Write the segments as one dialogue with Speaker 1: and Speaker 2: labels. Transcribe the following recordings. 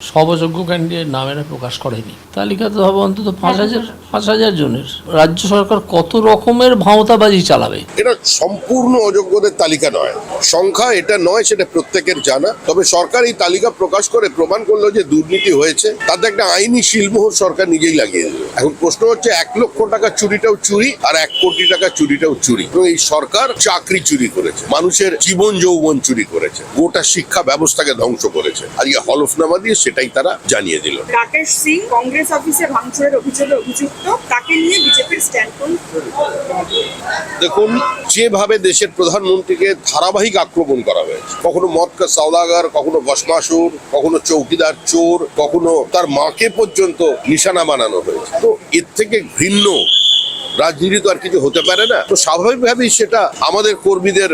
Speaker 1: সব অযোগ্য ক্যান্ডিডেট নাম এরা প্রকাশ করেনি। তালিকাতে হবে অন্তত পাঁচ হাজার পাঁচ হাজার জনের। রাজ্য সরকার কত রকমের ভাওতাবাজি চালাবে?
Speaker 2: এটা সম্পূর্ণ অযোগ্যদের তালিকা নয়। সংখ্যা এটা নয় সেটা প্রত্যেকের জানা। তবে সরকার এই তালিকা প্রকাশ করে প্রমাণ করল যে দুর্নীতি হয়েছে। তাতে একটা আইনি শিলমোহর সরকার নিজেই লাগিয়ে দিল। এখন প্রশ্ন হচ্ছে এক লক্ষ টাকা চুরিটাও চুরি আর এক কোটি টাকা চুরিটাও চুরি। এবং এই সরকার চাকরি চুরি করেছে। মানুষের জীবন যৌবন চুরি করেছে। গোটা শিক্ষা ব্যবস্থাকে ধ্বংস করেছে। আজকে হলফনামা দিয়ে সেটাই তারা জানিয়ে দিল।
Speaker 3: রাকেশ সিং কংগ্রেস অফিসে ভাঙচুরের অভিযোগে অভিযুক্ত তাকে নিয়ে বিজেপির স্ট্যান্ড
Speaker 2: দেখুন যেভাবে দেশের প্রধানমন্ত্রীকে ধারাবাহিক আক্রমণ করা হয়েছে কখনো মদকা সওদাগার কখনো বসমাসুর কখনো চৌকিদার চোর কখনো তার মাকে পর্যন্ত নিশানা বানানো হয়েছে। তো এর থেকে ভিন্ন রাজনীতি তো আর কিছু হতে পারে না। তো স্বাভাবিকভাবেই সেটা আমাদের কর্মীদের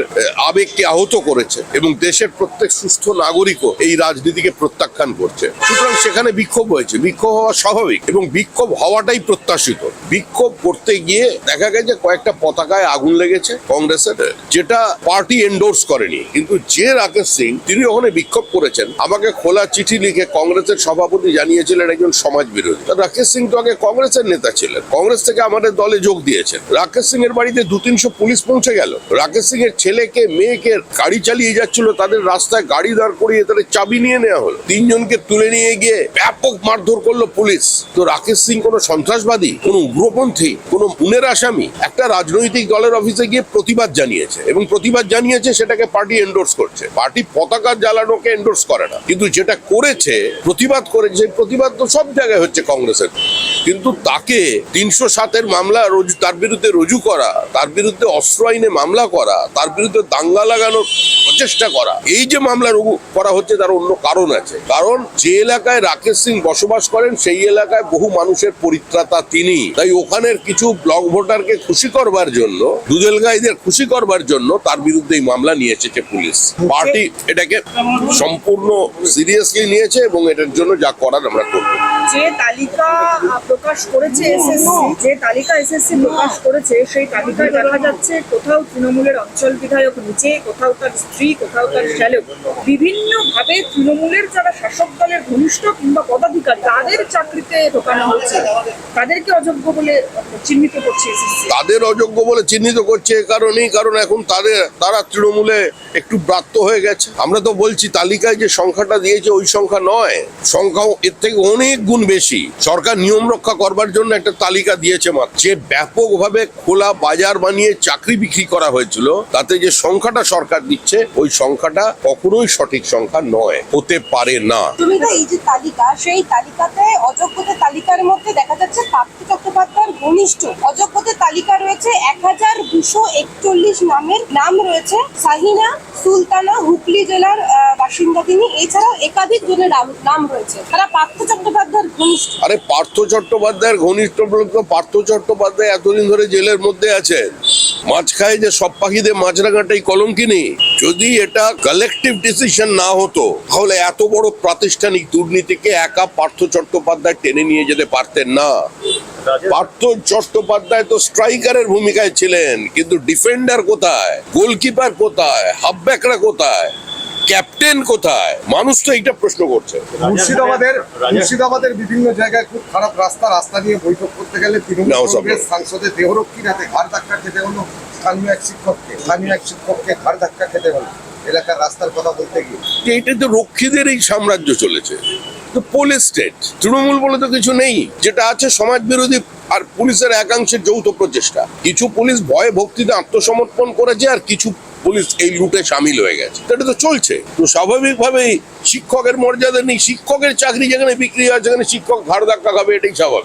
Speaker 2: আবেগকে আহত করেছে এবং দেশের প্রত্যেক সুস্থ নাগরিকও এই রাজনীতিকে প্রত্যাখ্যান করছে। সুতরাং সেখানে বিক্ষোভ হয়েছে। বিক্ষোভ হওয়া স্বাভাবিক এবং বিক্ষোভ হওয়াটাই প্রত্যাশিত। বিক্ষোভ করতে গিয়ে দেখা গেছে কয়েকটা পতাকায় আগুন লেগেছে কংগ্রেসের, যেটা পার্টি এন্ডোর্স করেনি। কিন্তু যে রাকেশ সিং, তিনি ওখানে বিক্ষোভ করেছেন, আমাকে খোলা চিঠি লিখে কংগ্রেসের সভাপতি জানিয়েছিলেন একজন সমাজ বিরোধী রাকেশ সিং তো আগে কংগ্রেসের নেতা ছিলেন। কংগ্রেস থেকে আমাদের দলে যোগ দিয়েছেন। রাকেশ সিং এর বাড়িতে দু তিনশো পুলিশ পৌঁছে গেল। রাকেশ সিং এর ছেলেকে, মেয়েকে গাড়ি চালিয়ে যাচ্ছিল, তাদের রাস্তায় গাড়ি দাঁড় করিয়ে তাদের চাবি নিয়ে নেওয়া হলো। তিনজনকে তুলে নিয়ে গিয়ে ব্যাপক মারধর করল পুলিশ। তো রাকেশ সিং কোনো সন্ত্রাসবাদী, কোনো উগ্রপন্থী, কোনো খুনের আসামি, একটা রাজনৈতিক দলের অফিসে গিয়ে প্রতিবাদ জানিয়েছে এবং প্রতিবাদ জানিয়েছে সেটাকে পার্টি এন্ডোর্স করছে। পার্টি পতাকা জ্বালানোকে এন্ডোর্স করে না। কিন্তু যেটা করেছে, প্রতিবাদ করেছে প্রতিবাদ তো সব জায়গায় হচ্ছে কংগ্রেসের। কিন্তু তাকে তিনশো সাতের মামলা তার বিরুদ্ধে রুজু করা, তার বিরুদ্ধে অস্ত্র আইনে মামলা করা, তার বিরুদ্ধে দাঙ্গা লাগানোর প্রচেষ্টা করা, এই যে মামলা করা হচ্ছে তার অন্য কারণ আছে। কারণ যে এলাকায় রাকেশ সিং বসবাস করেন, সেই এলাকায় বহু মানুষের পরিত্রাতা তিনি। তাই ওখানের কিছু ব্লক ভোটারকে খুশি করবার জন্য, দুদেলগাইদের খুশি করবার জন্য তার বিরুদ্ধে এই মামলা নিয়ে এসেছে পুলিশ। পার্টি এটাকে সম্পূর্ণ সিরিয়াসলি নিয়েছে এবং এটার জন্য যা করার আমরা করব।
Speaker 3: যে তালিকা প্রকাশ করেছে এসএসসি, যে তালিকা এসএসসি প্রকাশ করেছে, সেই তালিকায় দেখা যাচ্ছে কোথাও তৃণমূলের অঞ্চল বিধায়ক নিচে, কোথাও তার স্ত্রী, কোথাও তার শ্যালক। বিভিন্ন ভাবে তৃণমূলের যারা শাসক দলের ঘনিষ্ঠ কিংবা পদাধিকারী, তাদের চাকরিতে ঢোকানো হচ্ছে। তাদেরকে অযোগ্য বলে চিহ্নিত করছে
Speaker 2: তাদের অযোগ্য বলে চিহ্নিত করছে কারণেই, কারণ এখন তাদের, তারা তৃণমূলে একটু ব্রাত্য হয়ে গেছে। আমরা তো বলছি, তালিকায় যে সংখ্যাটা দিয়েছে ওই সংখ্যা নয়। সংখ্যা এর থেকে অনেক গুণ বেশি। সরকার নিয়ম রক্ষা করবার জন্য একটা তালিকা দিয়েছে মাত্র। যে ব্যাপকভাবে খোলা বাজার বানিয়ে চাকরি বিক্রি করা হয়েছিল, তাতে যে সংখ্যাটা সরকার দিচ্ছে, ওই সংখ্যাটা কখনোই সঠিক সংখ্যা নয়, হতে পারে না।
Speaker 4: তুমি তো এই যে তালিকা, সেই তালিকাতে অযোগ্যদের তালিকার মধ্যে দেখা যাচ্ছে পার্থ চট্টোপাধ্যায়ের ঘনিষ্ঠ। অযোগ্যদের তালিকা রয়েছে এক হাজার দুশো একচল্লিশ নামের, নাম রয়েছে সাহিনা সুলতানা হুগলি জেলার বাসিন্দা তিনি। এছাড়াও একাধিক জনের নাম- রয়েছে। তারা পার্থ চট্টোপাধ্যায়ের ঘনিষ্ঠ।
Speaker 2: আরে, পার্থ চট্টোপাধ্যায়ের ঘনিষ্ঠ লোক তো, পার্থ চট্টোপাধ্যায় এতদিন ধরে জেলের মধ্যে আছেন। মাছ খায় যে সব পাখিদের মাছরাঙাটাই কলঙ্কিনি। যদি এটা কালেকটিভ ডিসিশন না হতো, তাহলে এত বড় প্রাতিষ্ঠানিক দুর্নীতিকে একা পার্থ চট্টোপাধ্যায় টেনে নিয়ে যেতে পারতেন না। পার্থ চট্টোপাধ্যায় তো স্ট্রাইকারের ভূমিকায় ছিলেন কিন্তু ডিফেন্ডার কোথায়? গোলকিপার কোথায়? হাফব্যাকরা কোথায়? ক্যাপ্টেন কোথায়? মানুষ তো এইটা প্রশ্ন করছে।
Speaker 5: মুর্শিদাবাদের মুর্শিদাবাদের বিভিন্ন জায়গায় খুব খারাপ রাস্তা রাস্তা নিয়ে বৈঠক করতে গেলে তৃণমূল সাংসদের দেহরক্ষীর হাতে ঘাড় ধাক্কা খেতে হলো। স্থানীয় এক শিক্ষককে স্থানীয় এক শিক্ষককে ঘাড় ধাক্কা খেতে হলো। এলাকার রাস্তার কথা বলতে গিয়ে।
Speaker 2: এটা তো রক্ষীদের এই সাম্রাজ্য চলেছে। তো পুলিশ স্টেট তৃণমূল বলে তো কিছু নেই। যেটা আছে সমাজ বিরোধী আর পুলিশের একাংশের যৌথ প্রচেষ্টা। কিছু পুলিশ ভয়ে ভক্তিতে আত্মসমর্পণ করেছে আর কিছু পুলিশ এই লুটে সামিল হয়ে গেছে। এটা তো চলছে। তো স্বাভাবিকভাবেই শিক্ষকের মর্যাদা নেই। শিক্ষকের চাকরি যেখানে বিক্রি হয়, সেখানে শিক্ষক ঘাড় ধাক্কা খাবে, এটাই স্বাভাবিক।